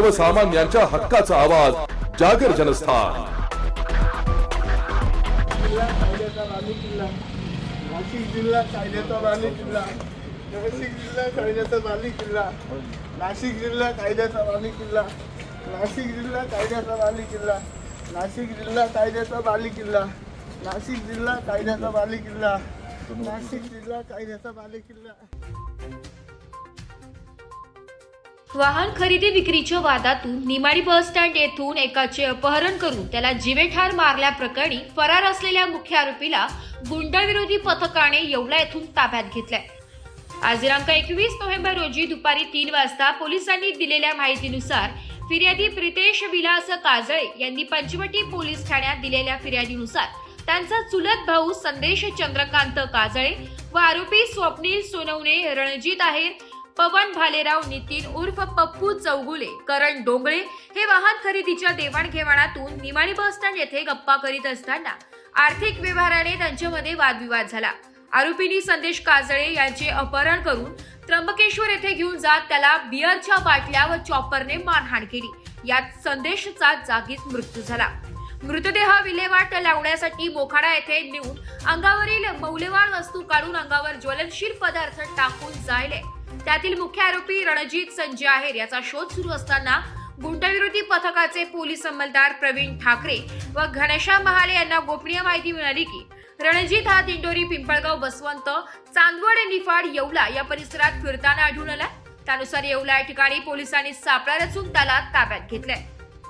सर्वसामान्यांच्या हक्काचा आवाज जागर जनस्थान. जिल्हा कायद्याचा बाली किल्ला नाशिक जिल्हा कायद्याचा बाली किल्ला नाशिक जिल्हा कायद्याचा बाली किल्ला नाशिक जिल्हा कायद्याचा बाली किल्ला नाशिक जिल्हा कायद्याचा बाली किल्ला नाशिक जिल्हा कायद्याचा बाली किल्ला नाशिक जिल्हा कायद्याचा बाली किल्ला नाशिक जिल्हा कायद्याचा बाली किल्ला वाहन खरेदी विक्रीच्या वादातून निमाडी बस स्टँड येथून एकाचे अपहरण करून त्याला जिवेठार मारल्याप्रकरणी फरार असलेल्या मुख्य आरोपीला गुंडविरोधी पथकाने येवला येथून ताब्यात घेतलाय. आज दिनांक एकवीस नोव्हेंबर रोजी दुपारी तीन वाजता पोलिसांनी दिलेल्या माहितीनुसार फिर्यादी प्रितेश विलास काजळे यांनी पंचवटी पोलीस ठाण्यात दिलेल्या फिर्यादीनुसार त्यांचा चुलत भाऊ संदेश चंद्रकांत काजळे व आरोपी स्वप्नील सोनवणे रणजित आहेर पवन भालेराव नितीन उर्फ पप्पू चौगुले करण डोंगळे हे वाहन खरेदीच्या देवाणघेवाणातून निमाणी बस स्टँड येथे गप्पा करीत असताना आर्थिक व्यवहाराने त्यांच्यामध्ये वादविवाद झाला. आरोपींनी संदेश काजळे यांचे अपहरण करून त्र्यंबकेश्वर येथे घेऊन जात त्याला बिअरच्या बाटल्या व चॉपरने मारहाण केली. यात संदेशचा जागीच मृत्यू झाला. मृतदेह विल्हेवाट लावण्यासाठी मोखाडा येथे नेऊन अंगावरील मौल्यवान वस्तू काढून अंगावर ज्वलनशील पदार्थ टाकून जायले. त्यातील मुख्य आरोपी रणजित संजय आहेर याचा शोध सुरू असताना गुंडविरोधी पथकाचे पोलीस अंमलदार प्रवीण ठाकरे व घनश्याम महाले यांना गोपनीय माहिती मिळाली की रणजित हा दिंडोरी पिंपळगाव बसवंत चांदवड निफाड येवला या परिसरात फिरताना आढळून आला त्यानुसार येवला या ठिकाणी पोलिसांनी सापळा रचून त्याला ताब्यात घेतलाय.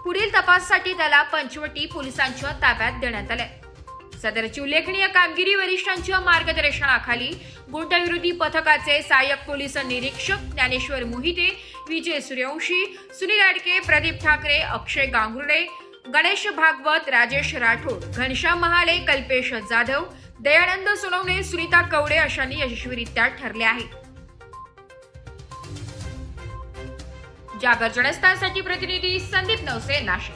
पुढील तपासासाठी त्याला पंचवटी पोलिसांच्या ताब्यात देण्यात आलंय. सदरची उल्लेखनीय कामगिरी वरिष्ठांच्या मार्गदर्शनाखाली गुंडविरोधी पथकाचे सहाय्यक पोलीस निरीक्षक ज्ञानेश्वर मोहिते विजय सूर्यवंशी सुनील अडके प्रदीप ठाकरे अक्षय गांगुर्डे गणेश भागवत राजेश राठोड घनश्याम महाले कल्पेश जाधव दयानंद सोनवणे सुनीता कवडे अशांनी यशस्वीरित्या ठरले आहे. जागर जनस्थानसाठी प्रतिनिधी संदीप नवसे नाशिक.